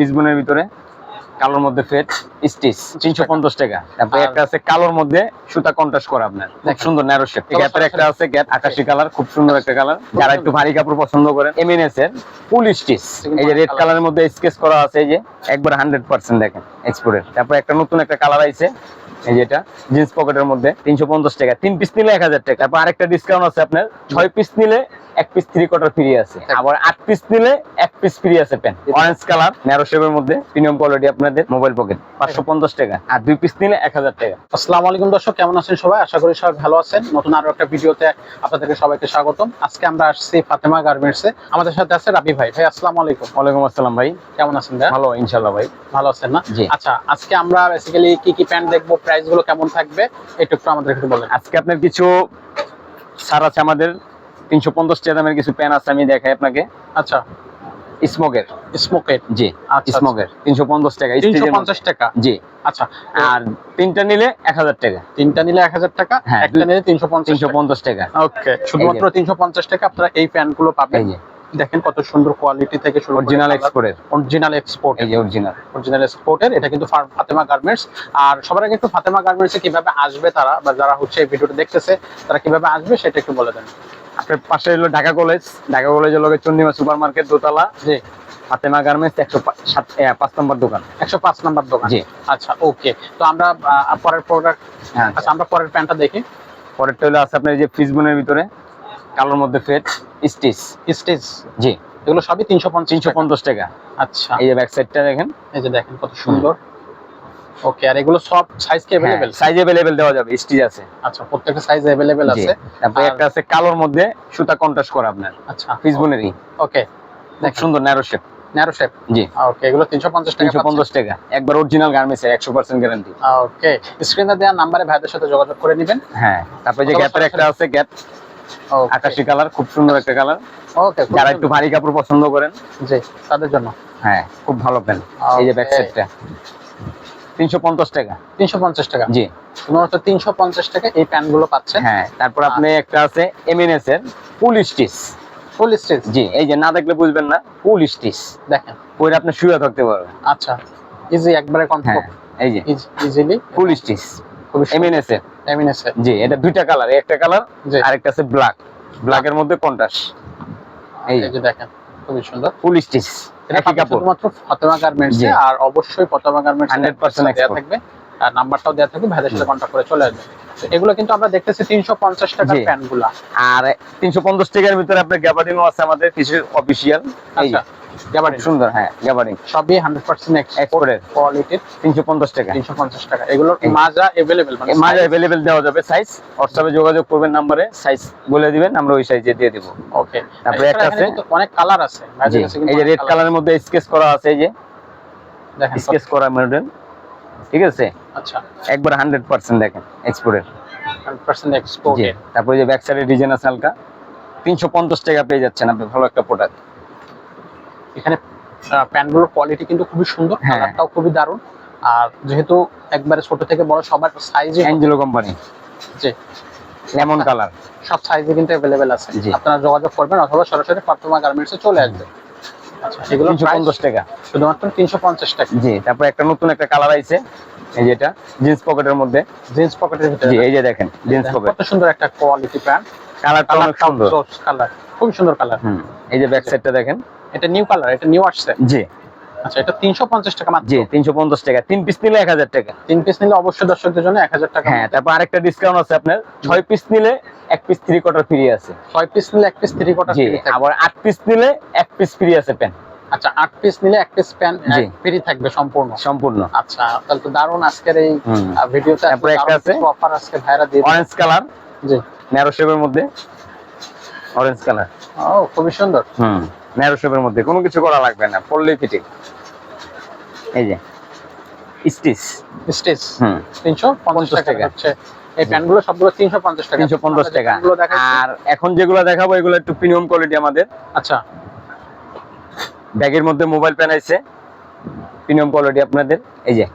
ফিসবুনের ভিতরে কালোর মধ্যে ফেট স্টিচ তিনশো পঞ্চাশ টাকা। তারপরে একটা আছে কালোর মধ্যে সুতা কন্ট্রাস্ট করা আপনার। খুব সুন্দর ন্যারো শেপ গ্যাপের একটা আছে গ্যাপ আকাশি কালার খুব সুন্দর একটা কালার যারা একটু ভারী কাপড় পছন্দ করেন এমএনএস এর ফুল স্টিচ এই যে রেড কালারের মধ্যে স্কেচ করা আছে এই যে একবার হান্ড্রেড পার্সেন্ট দেখেন এক্সপোর্টের তারপর একটা নতুন একটা কালার আইছে এই যেটা জিন্স পকেটের মধ্যে তিনশো পঞ্চাশ টাকা। তিন পিস নিলে এক হাজার টাকা। তারপর আরেকটা ডিসকাউন্ট আছে আপনার ছয় পিস নিলে এক পিস থ্রি কোয়ার্টার ফ্রি আছে। আবার আট পিস নিলে এক পিস আছে পেন অরেঞ্জ কালার ন্যারো শেপের মধ্যে প্রিমিয়াম কোয়ালিটি আপনাদের মোবাইল পকেট পাঁচশো পঞ্চাশ টাকা। আর দুই পিস নিলে এক হাজার টাকা। আসসালামু আলাইকুম দর্শক কেমন আছেন সবাই? আশা করি সবাই ভালো আছেন। নতুন আরও একটা ভিডিওতে আপনাদেরকে সবাইকে স্বাগতম। আজকে আমরা আসছি ফাতেমা গার্মেন্টসে। আমাদের সাথে আছে রাবি ভাই। ভাই আসসালামু আলাইকুম। ওয়ালাইকুম আসসালাম ভাই। কেমন আছেন ভাই? ভালো ইনশাল্লাহ ভাই। ভালো আছেন না? জি। আচ্ছা আজকে আমরা বেসিক্যালি কি কি প্যান্ট দেখব প্রাইসগুলো কেমন থাকবে একটু আমাদের একটু বলেন। আজকে আপনার কিছু সার আছে আমাদের। তিনশো পঞ্চাশ টাকা দামের কিছু প্যান আছে আমি দেখাই আপনাকে। আচ্ছা। স্মোকের। স্মোকেট জি আচ্ছা, স্মোকের। তিনশো পঞ্চাশ টাকা তিনশো পঞ্চাশ টাকা? জি। আচ্ছা আর তিনটা নিলে এক হাজার টাকা। তিনটা নিলে এক হাজার টাকা হ্যাঁ, একটা নিলে তিনশো তিনশো পঞ্চাশ টাকা। ওকে শুধুমাত্র তিনশো পঞ্চাশ টাকা আপনারা এই পাবেন। দেখেন কত সুন্দর কোয়ালিটি থেকে শুরু অরিজিনাল এক্সপোর্টের অরিজিনাল এক্সপোর্ট এই যে অরিজিনাল অরিজিনাল এক্সপোর্টের এটা কিন্তু ফাতেমা গার্মেন্টস আর সবার আগে একটু ফাতেমা গার্মেন্টসে কীভাবে আসবে তারা বা যারা হচ্ছে এই ভিডিওটা দেখতেছে তারা কীভাবে আসবে সেটা একটু বলে দেন। পাশে হলো ঢাকা কলেজ। ঢাকা কলেজের লগে চন্ডিমা সুপার মার্কেট দোতলা। জি। ফাতেমা গার্মেন্টস একশো সাত পাঁচ নম্বর দোকান। একশো পাঁচ নম্বর দোকান। জি। আচ্ছা ওকে। তো আমরা পরের প্রোডাক্ট হ্যাঁ। আচ্ছা আমরা পরের প্যান্টটা দেখি। পরেরটা হলো আছে আপনার এই যে ফিসবুনের ভিতরে কালোর মধ্যে ফেট স্টিচ। স্টেজ জি। এগুলো সবই তিনশো পঞ্চাশ তিনশো পঞ্চাশ টাকা। আচ্ছা। এই যে ব্যাক সাইডটা দেখেন। এই যে দেখেন কত সুন্দর। ওকে আর এগুলো সব সাইজ কি অ্যাভেলেবেল সাইজ অ্যাভেলেবেল দেওয়া যাবে স্টিচ আছে। আচ্ছা প্রত্যেকটা সাইজ জি। আছে। তারপরে একটা আছে কালোর মধ্যে সুতা কন্ট্রাস্ট করা আপনার আচ্ছা। ফিসবুনেরই ওকে খুব সুন্দর ন্যারো শেপ ন্যারো শেপ জি। ওকে এগুলো তিনশো পঞ্চাশ টাকা তিনশো পঞ্চাশ টাকা। একবার অরিজিনাল গার্মেন্টস এর একশো পার্সেন্ট গ্যারান্টি ওকে স্ক্রিনে দেওয়া নাম্বারে ভাইদের সাথে যোগাযোগ করে নেবেন। হ্যাঁ তারপরে যে গ্যাপের একটা আছে গ্যাপ আকাশি কালার খুব সুন্দর একটা কালার ওকে যারা একটু ভারী কাপড় পছন্দ করেন। জি তাদের জন্য। হ্যাঁ খুব ভালো পেন এই যে ব্যাক সাইডটা তিনশো পঞ্চাশ টাকা। তিনশো পঞ্চাশ টাকা। জি। শুধুমাত্র তিনশো পঞ্চাশ টাকা এই প্যান্টগুলো পাচ্ছেন। হ্যাঁ তারপর আপনি একটা আছে এমএনএস এর ফুল স্টিচ। Full stitch. জি এই যে না দেখলে বুঝবেন না ফুল স্টিচ। দেখেন। পরে আপনি শুয়ে থাকতে পারবেন। আচ্ছা ইজি একবারে হ্যাঁ কনফার্ম এই যে। Easily full stitch. খুবই এমএনএস এর জি এটা দুইটা কালার একটা কালার আরেকটা আছে ব্ল্যাক। ব্ল্যাকের মধ্যে কন্ট্রাস্ট এই যে দেখেন খুবই সুন্দর। Full stitch. এটা কাপড়? শুধুমাত্র ফাতেমা গার্মেন্টস আর অবশ্যই ফাতেমা গার্মেন্টস 100% দেয়া থাকবে। আর নাম্বারটাও দেওয়া থাকবে ভাইদের সাথে কন্ট্যাক্ট করে চলে আসবে। তো এগুলো কিন্তু আমরা দেখতেছি তিনশো পঞ্চাশ টাকার জি। গুলা আর তিনশো পঞ্চাশ টাকার ভিতরে আপনার গ্যাবাডিনও আছে আমাদের কিছু অফিসিয়াল আচ্ছা। গ্যাবার্ডিন খুব সুন্দর হ্যাঁ গ্যাবার্ডিন সবই হান্ড্রেড পার্সেন্ট Export এক্সপোর্ট কোয়ালিটির তিনশো পঞ্চাশ টাকা। তিনশো পঞ্চাশ টাকা। এগুলোর মাজা মানে মাঝে অ্যাভেলেবেল দেওয়া যাবে সাইজ হোয়াটসঅ্যাপে যোগাযোগ করবেন নাম্বারে সাইজ বলে দিবেন আমরা ওই সাইজে দিয়ে দিব। ওকে তারপরে একটা আছে। অনেক কালার আছে। এই যে রেড কালারের মধ্যে স্কেচ করা আছে এই যে। দেখেন স্কেচ করা মডেল ঠিক আছে? আচ্ছা। একবার হান্ড্রেড পার্সেন্ট দেখেন এক্সপোর্টের তারপরে যে ব্যাক ডিজাইন আছে হালকা। তিনশো পঞ্চাশ টাকা পেয়ে যাচ্ছেন আপনি ভালো একটা প্রোডাক্ট এখানে প্যান্টগুলোর কোয়ালিটি কিন্তু খুবই সুন্দর হ্যাঁ। কালারটাও খুবই দারুণ। আর যেহেতু একবারে ছোট থেকে বড় সবার সাইজে অ্যাঞ্জেলো কোম্পানি জি। লেমন কালার সব সাইজে কিন্তু অ্যাভেলেবেল আছে। আপনারা যোগাযোগ করবেন অথবা সরাসরি ফাতেমা গার্মেন্টসে চলে আসবে আচ্ছা এগুলো তিনশো পঞ্চাশ টাকা। শুধুমাত্র তিনশো পঞ্চাশ টাকা। জি তারপর একটা নতুন একটা কালার আইছে। এই যেটা জিন্স পকেটের মধ্যে। জিন্স পকেটের ভিতরে জি এই যে দেখেন জিন্স পকেট কত সুন্দর একটা কোয়ালিটি প্যান্ট কালারটা অনেক সুন্দর। কালার খুবই সুন্দর কালার এই যে ব্যাক সাইডটা দেখেন। এটা নিউ কালার এটা নিউ আসছে? জি। আচ্ছা এটা তিনশো পঞ্চাশ টাকা মাত্র? জি তিনশো পঞ্চাশ টাকা। তিন পিস নিলে এক হাজার টাকা। তিন পিস নিলে অবশ্যই দর্শকদের জন্য এক হাজার টাকা হ্যাঁ তারপর আরেকটা ডিসকাউন্ট আছে আপনার। ছয় পিস নিলে এক পিস থ্রি কোয়ার্টার ফ্রি আছে। ছয় পিস নিলে এক পিস থ্রি কোয়ার্টার জি আবার আট পিস নিলে এক পিস ফ্রি আছে পেন আচ্ছা আট পিস নিলে এক পিস প্যান্ট জি। ফ্রি থাকবে সম্পূর্ণ। সম্পূর্ণ। আচ্ছা তাহলে তো দারুণ আজকের এই ভিডিওতে তারপরে একটা আছে। অফার আজকে ভাইরা দিয়ে অরেঞ্জ কালার জি। ন্যারো শেপের মধ্যে। অরেঞ্জ কালার ও খুবই সুন্দর। হুম। ন্যারো শেপের মধ্যে। কোনো কিছু করা লাগবে না পড়লেই ফিটিং। এই যে স্টিচ। স্টেজ হুম। তিনশো পঞ্চাশ টাকা। হচ্ছে। এই প্যান্টগুলো সবগুলো তিনশো পঞ্চাশ টাকা। তিনশো পঞ্চাশ আমরা যে টাকা। প্যান্টগুলো দেখাচ্ছি- আর এখন যেগুলো দেখাবো এগুলো একটু প্রিমিয়াম কোয়ালিটি আমাদের। আচ্ছা। ব্যাগের মধ্যে মোবাইল প্যান আছে। প্রিমিয়াম কোয়ালিটি আপনাদের। এই যে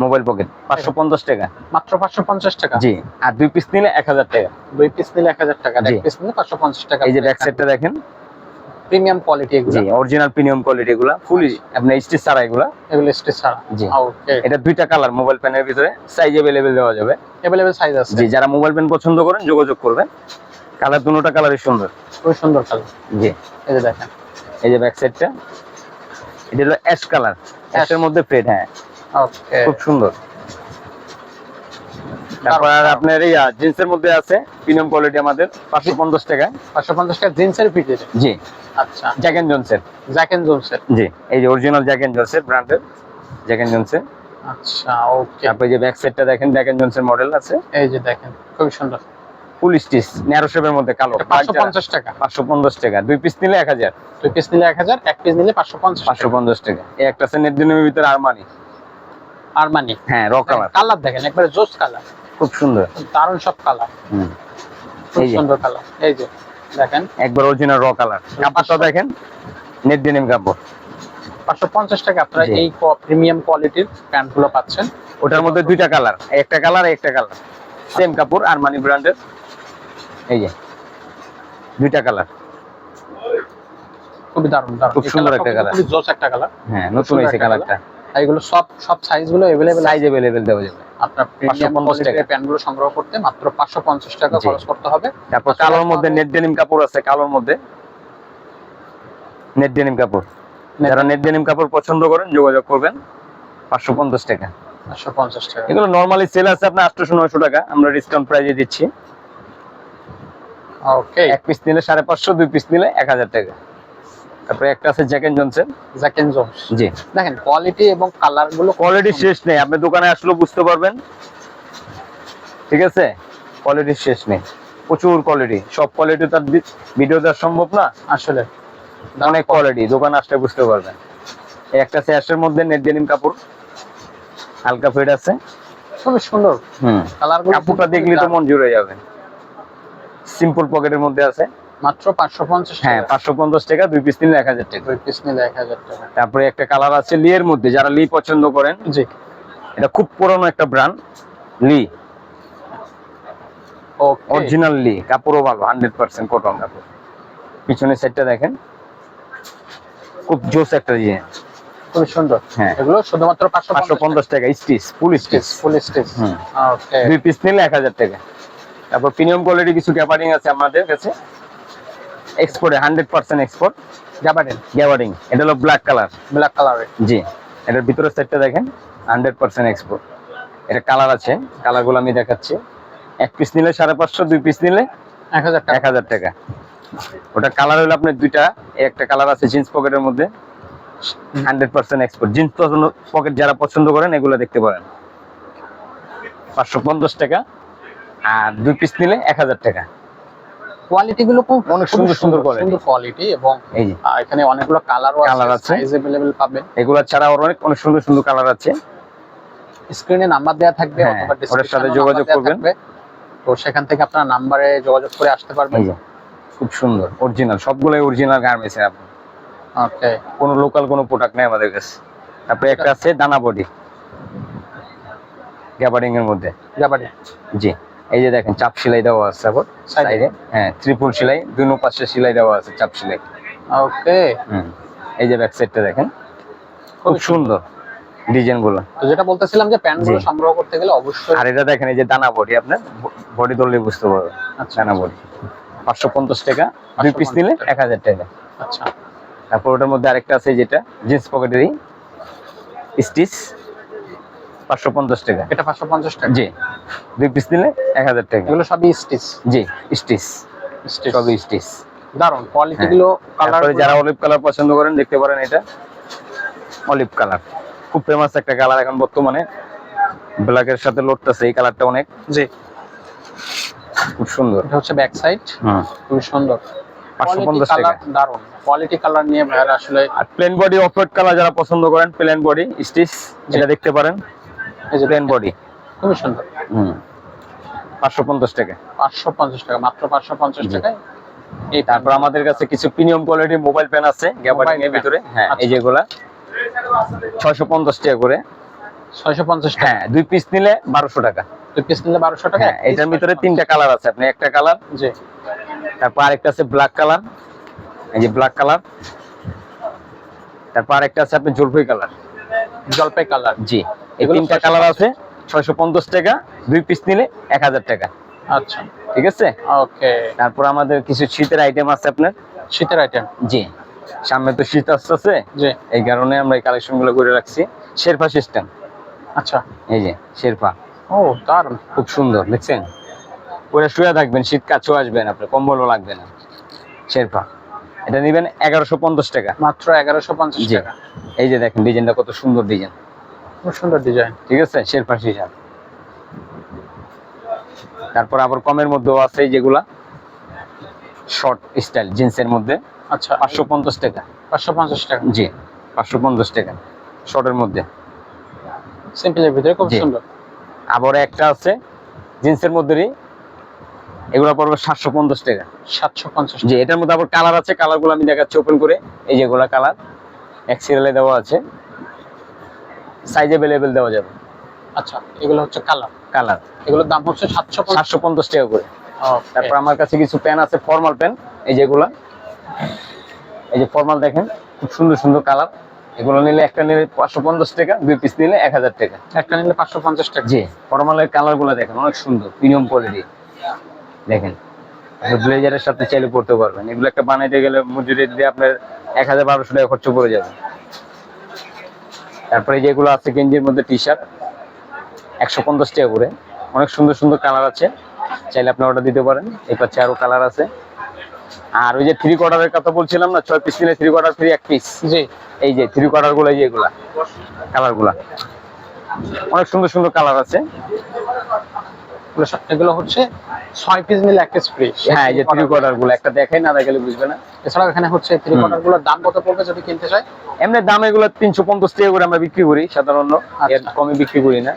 মোবাইল পকেট পাঁচশো পঞ্চাশ টাকা। মাত্র পাঁচশো পঞ্চাশ টাকা? জি। আর দুই পিস নিলে এক হাজার টাকা। দুই পিস নিলে এক হাজার টাকা। আর এক পিস নিলে পাঁচশো পঞ্চাশ টাকা। এই যে ব্যাক সাইডটা দেখেন। প্রিমিয়াম কোয়ালিটি এগুলো জি অরিজিনাল প্রিমিয়াম কোয়ালিটি এগুলা ফুলি আপনার স্টিচ ছাড়া এগুলা এগুলো স্টেজ ছাড়া জি। ওকে এটা দুইটা কালার মোবাইল প্যানের ভিতরে সাইজ অ্যাভেলেবেল দেওয়া যাবে अवेलेबल সাইজ আছে জি যারা মোবাইল প্যান পছন্দ করেন যোগাযোগ করবেন কালার দুটোটা কালারই সুন্দর খুব সুন্দর কালার জি এই যে দেখেন এই যে ব্যাক সাইডটা এটা হলো অ্যাশ কালার অ্যাশের মধ্যে প্লেট হ্যাঁ ওকে খুব সুন্দর তারপর আপনার এই জিন্সের মধ্যে আছে প্রিমিয়াম কোয়ালিটি আমাদের পাঁচশো পঞ্চাশ টাকা পাঁচশো পঞ্চাশ টাকা জিন্সের ফিটের জি। আচ্ছা। জ্যাক এন্ড জনসের জ্যাক এন্ড জোনসের জি এই যে অরিজিনাল জ্যাক এন্ড জনসের ব্র্যান্ডের জ্যাক এন্ড জনসের আচ্ছা ওকে তারপর যে ব্যাক সাইডটা দেখেন জ্যাক এন্ড জনসের মডেল আছে। এই যে দেখেন খুব সুন্দর। ফুল স্টিচ ন্যারো শেপের মধ্যে কালো। পাঁচশো পঞ্চাশ টাকা। পাঁচশো পঞ্চাশ টাকা। দুই পিস নিলে এক হাজার। দুই পিস নিলে এক হাজার এক পিস নিলে পাঁচশো পঞ্চাশ পাঁচশো পঞ্চাশ টাকা। এই একটা নেট দিনের ভিতরে আরমানি আর মানি হ্যাঁ র কালার কালার দেখেন একবারে জোস কালার খুব সুন্দর। দারুণ সব কালার খুব সুন্দর কালার এই যে দেখেন। একবার অরিজিনাল র কালার কাপড়টা দেখেন নেট ডেনিম কাপড়। পাঁচশো পঞ্চাশ টাকা আপনারা এই প্রিমিয়াম কোয়ালিটির প্যান্টগুলো পাচ্ছেন। ওটার মধ্যে দুইটা কালার একটা কালার একটা কালার সেম কাপড় আর মানি ব্র্যান্ডের এই যে দুইটা কালার খুবই দারুণ দারুণ। খুব সুন্দর একটা কালার। জোস একটা কালার হ্যাঁ নতুন হয়েছে কালারটা এগুলো সব সব সাইজগুলো অ্যাভেলেবেল সাইজ অ্যাভেলেবেল দেওয়া যাবে। আপনার প্রিমিয়াম 550 কোয়ালিটির টাকা। প্যান্টগুলো সংগ্রহ করতে মাত্র পাঁচশো পঞ্চাশ টাকা খরচ করতে হবে। তারপর কালোর মধ্যে নেট ডেনিম কাপড় আছে কালোর মধ্যে। নেট ডেনিম কাপড়। যারা নেট ডেনিম কাপড় পছন্দ করেন যোগাযোগ করবেন। পাঁচশো পঞ্চাশ টাকা। পাঁচশো পঞ্চাশ টাকা। এগুলো নরমালি সেল আছে আপনার আটশোশো নয়শো টাকা। আমরা ডিসকাউন্ট প্রাইজে দিচ্ছি। ওকে এক পিস নিলে সাড়ে পাঁচশো দুই পিস নিলে এক হাজার টাকা। তারপরে একটা আছে জ্যাকেন জনসেন জ্যাক এন্ড জোনস জি। দেখেন কোয়ালিটি এবং কালারগুলো কোয়ালিটি শেষ নেই। আপনি দোকানে আসলে বুঝতে পারবেন। ঠিক আছে? কোয়ালিটি শেষ নেই। প্রচুর কোয়ালিটি সব কোয়ালিটি তার ভিডিও দেওয়া সম্ভব না? আসলে। অনেক কোয়ালিটি দোকানে আসলে বুঝতে পারবেন। এই একটা স্যাশের মধ্যে নেট ডেনিম কাপড়। হালকা ফেড আছে। খুবই সুন্দর। হুম। কালার কাপড়টা দেখলে তো মন জুড়ে যাবে। সিম্পল পকেটের মধ্যে আছে। মাত্র পাঁচশো পঞ্চাশ হ্যাঁ টাকা। পাঁচশো পঞ্চাশ টাকা দুই পিস নিলে এক হাজার টাকা। দুই পিস নিলে এক হাজার টাকা। তারপরে একটা কালার আছে লি এর মধ্যে যারা লি পছন্দ করেন। জি। এটা খুব পুরনো একটা ব্র্যান্ড লি। ওকে অরিজিনাল লি কাপড়ও ভালো হান্ড্রেড পার্সেন্ট কটন কাপড়। পিছনের সাইডটা দেখেন খুব জোস একটা ইয়ে। খুবই সুন্দর। হ্যাঁ। এগুলো শুধুমাত্র পাঁচশো পাঁচশো পঞ্চাশ টাকা স্টিচ ফুল স্টিচ ফুল হুম। ওকে দুই পিস নিলে এক হাজার টাকা। তারপর প্রিমিয়াম কোয়ালিটি কিছু ক্যাপারিং আছে আমাদের কাছে। এক্সপোর্টে হান্ড্রেড পার্সেন্ট এক্সপোর্ট জাবাডেন গ্যাবারিং এটা হলো ব্ল্যাক কালার ব্ল্যাক কালারের জি এটার ভিতরের সাইডটা দেখেন হান্ড্রেড পার্সেন্ট এক্সপোর্ট এটা কালার আছে কালারগুলো আমি দেখাচ্ছি। এক পিস নিলে সাড়ে পাঁচশো দুই পিস নিলে এক হাজার টাকা। এক হাজার টাকা। ওটা কালার হলো আপনার দুইটা একটা কালার আছে জিন্স পকেটের মধ্যে। Hundred percent export jeans pocket যারা পছন্দ করেন এগুলো দেখতে পারেন। পাঁচশো পঞ্চাশ টাকা। আর দুই পিস নিলে এক হাজার টাকা। কোয়ালিটি গুলো খুব অনেক খুবই সুন্দর সুন্দর quality। সুন্দর কোয়ালিটি এবং এই যে আহ, এখানে অনেকগুলো কালারও Colour আছে আছে। সাইজ अवेलेबल পাবেন এগুলো ছাড়া আরো অনেক অনেক সুন্দর সুন্দর কালার আছে স্ক্রিনে নাম্বার দেওয়া থাকবে হ্যাঁ, অথবা ওটার description সাথে এও যোগাযোগ number দেয়া করবেন। থাকবে। তো সেখান থেকে আপনারা নাম্বারে যোগাযোগ করে আসতে পারবেন এই যে খুব সুন্দর অরিজিনাল সবগুলোই অরিজিনাল গার্মেন্টস আপনি ওকে কোনো লোকাল কোনো প্রোডাক্ট নেই আমাদের কাছে তারপরে একটা আছে দানা বডি গ্যাবারিং এর মধ্যে জাবাডেন জি এই যে দেখেন চাপ সেলাই দেওয়া আছে এ? সাইডে হ্যাঁ ত্রিপুল সেলাই দুই পাশে সেলাই দেওয়া আছে চাপ সেলাই। ওকে। হুম এই যে ব্যাক সাইডটা দেখেন খুব সুন্দর। ডিজাইনগুলো। তো যেটা বলতেছিলাম যে প্যান্টগুলো সংগ্রহ করতে গেলে অবশ্যই আর এটা দেখেন এই যে দানা বডি আপনার বডি ধরলে বুঝতে পারবেন। আচ্ছা দানা বডি। পাঁচশো পঞ্চাশ টাকা দুই পিস নিলে। এক হাজার টাকা। আচ্ছা। তারপর ওটার মধ্যে আরেকটা আছে যেটা জিন্স পকেটেরই স্টিচ পাঁচশো পঞ্চাশ টাকা। এটা পাঁচশো পঞ্চাশ টাকা? জি। দুই পিস নিলে এক হাজার টাকা। এগুলো সবই স্টিচ? জি স্টিচ। সবই স্টিচ। দারুণ কোয়ালিটি হ্যাঁ। গুলো কালার যারা অলিভ কালার পছন্দ করেন দেখতে পারেন এটা। অলিভ কালার খুব ফেমাস একটা কালার এখন বর্তমানে। ব্ল্যাকের সাথে লড়তেছে এই কালারটা অনেক। জি। খুব সুন্দর। এটা হচ্ছে ব্যাক সাইড হুম। খুবই সুন্দর। পাঁচশো কোয়ালিটি পঞ্চাশ টাকা। দারুণ কোয়ালিটি কালার নিয়ে ভাইয়ারা আসলে আর প্লেন বডি অফ কালার যারা পছন্দ করেন প্লেন বডি স্টিচ এটা দেখতে পারেন। এই যে প্লেন বডি খুবই সুন্দর। হুম। পাঁচশো পঞ্চাশ টাকা। পাঁচশো পঞ্চাশ টাকা মাত্র পাঁচশো পঞ্চাশ। টাকায়। এই তারপর আমাদের কাছে কিছু প্রিমিয়াম কোয়ালিটির মোবাইল প্যান আছে গ্যাবারিং এর ভিতরে। হ্যাঁ আচ্ছা। এই যেগুলা ছয়শো পঞ্চাশ টাকা করে। ছয়শো পঞ্চাশ টাকা। হ্যাঁ দুই পিস নিলে বারোশো টাকা। দুই পিস নিলে বারোশো টাকা। হ্যাঁ এটার ভিতরে তিনটা কালার আছে। আপনি একটা কালার জি। তারপর আরেকটা আছে ব্ল্যাক কালার এই যে ব্ল্যাক কালার তারপর আরেকটা আছে আপনার জলপাই কালার জলপাই কালার জি। এই তিনটা কালার আছে ছয়শো পঞ্চাশ টাকা দুই পিস নিলে এক হাজার টাকা। আচ্ছা। ঠিক আছে? ওকে। তারপর আমাদের কিছু শীতের আইটেম আছে আপনার? শীতের আইটেম জি। সামনে তো শীত আসতেছে। জি। এই কারণে আমরা এই কালেকশনগুলো করে রাখছি। শেরপা সিস্টেম আচ্ছা। এই যে শেরপা। ও দারুণ খুব সুন্দর দেখছেন? পরে শুয়ে থাকবেন শীত কাছেও আসবেন আপনার কম্বলও লাগবে না। শেরপা। এটা নেবেন এগারোশো পঞ্চাশ টাকা। মাত্র এগারোশো পঞ্চাশ টাকা। এই যে দেখেন ডিজাইনটা কত সুন্দর ডিজাইন। খুব সুন্দর ডিজাইন ঠিক আছে? শেরপা হিসাব। তারপর আবার কমের মধ্যেও আছে যেগুলা। শর্ট স্টাইল জিন্সের মধ্যে। আচ্ছা পাঁচশো পঞ্চাশ টাকা। পাঁচশো পঞ্চাশ টাকা। জি পাঁচশো পঞ্চাশ টাকা। শর্টের মধ্যে। সিম্পলের ভিতরে খুব সুন্দর। আবার একটা আছে জিন্সের মধ্যেই এগুলো পড়বে সাতশো পঞ্চাশ টাকা। সাতশো পঞ্চাশ জি এটার মধ্যে আবার কালার আছে। কালারগুলো আমি দেখাচ্ছি ওপেন করে। এই যেগুলা কালার এক সিরিয়ালে দেওয়া আছে। সাইজ অ্যাভেলেবেল দেওয়া যাবে। আচ্ছা এগুলো হচ্ছে কালার কালার এগুলোর দাম হচ্ছে সাতশো সাতশো পঞ্চাশ টাকা করে। তারপর আমার কাছে কিছু প্যান আছে ফর্মাল প্যান এই যেগুলা এই যে ফর্মাল দেখেন খুব সুন্দর সুন্দর কালার এগুলো নিলে একটা নিলে পাঁচশো পঞ্চাশ টাকা দুই পিস নিলে এক হাজার টাকা। একটা নিলে পাঁচশো পঞ্চাশ টাকা। জি ফর্মালের কালারগুলো দেখেন অনেক সুন্দর প্রিমিয়াম কোয়ালিটি দেখেন ব্লেজারের সাথে চাইলে পড়তে পারবেন। এগুলো একটা বানাইতে গেলে মজুরি দিয়ে আপনার এক হাজার বারোশো টাকা খরচ পড়ে যাবে। তারপরে যেগুলো আছে গেঞ্জির মধ্যে টি শার্ট একশো পঞ্চাশ টাকা করে। অনেক সুন্দর সুন্দর কালার আছে। চাইলে আপনি অর্ডার দিতে পারেন। এই পাচ্ছে আরও কালার আছে। আর ওই যে থ্রি কোয়ার্টারের কথা বলছিলাম না ছয় পিস নিলে থ্রি কোয়ার্টার থ্রি এক পিস জি। এই যে থ্রি কোয়ার্টারগুলো এই যে এগুলা কালারগুলা। অনেক সুন্দর সুন্দর কালার আছে। এগুলো এগুলো হচ্ছে ছয় পিস নিলে এক পিস ফ্রি হ্যাঁ যে থ্রি কোয়ার্টারগুলো একটা দেখাই না দেখালে বুঝবে না। এছাড়াও এখানে হচ্ছে থ্রি কোয়ার্টারগুলোর দাম কত পড়বে যদি কিনতে চাই? এমনি দাম এগুলো তিনশো পঞ্চাশ টাকা করে আমরা বিক্রি করি সাধারণত এর আচ্ছা। কমে বিক্রি করি না।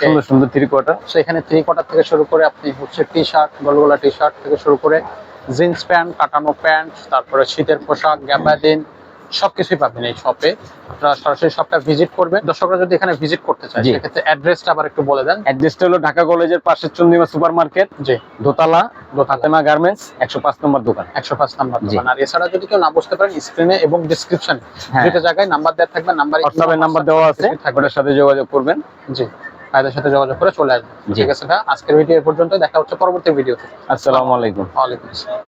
সুন্দর সুন্দর থ্রি কোয়ার্টার তো এখানে থ্রি কোয়ার্টার থেকে শুরু করে আপনি হচ্ছে টি শার্ট গলগোলা টি শার্ট থেকে শুরু করে জিন্স প্যান্ট কাটানো প্যান্ট তারপরে শীতের পোশাক গ্যাবাদিন সবকিছুই পাবেন এই শপে আপনারা সরাসরি শপটা ভিজিট করবেন। দর্শকরা যদি এখানে ভিজিট করতে চায় সেক্ষেত্রে অ্যাড্রেসটা আবার একটু বলে দেন। অ্যাড্রেসটা হলো ঢাকা কলেজের পাশে চন্দিমা সুপার মার্কেট জি। দোতলা দোতলা। গার্মেন্টস একশো পাঁচ নম্বর দোকান। একশো পাঁচ নম্বর দোকান। আর এছাড়া যদি কেউ না বুঝতে পারেন স্ক্রিনে এবং ডিসক্রিপশনে হ্যাঁ। দুটো জায়গায় নাম্বার দেওয়া থাকবে নাম্বার হোয়াটসঅ্যাপের নাম্বার দেওয়া আছে। ওটার সাথে যোগাযোগ করবেন। জি। ভাইদের সাথে যোগাযোগ করে চলে আসবেন। ঠিক আছে ভাই আজকের ভিডিও এ পর্যন্ত দেখা হচ্ছে পরবর্তী ভিডিওতে আসসালামু আলাইকুম। ওয়ালাইকুম আসসালাম।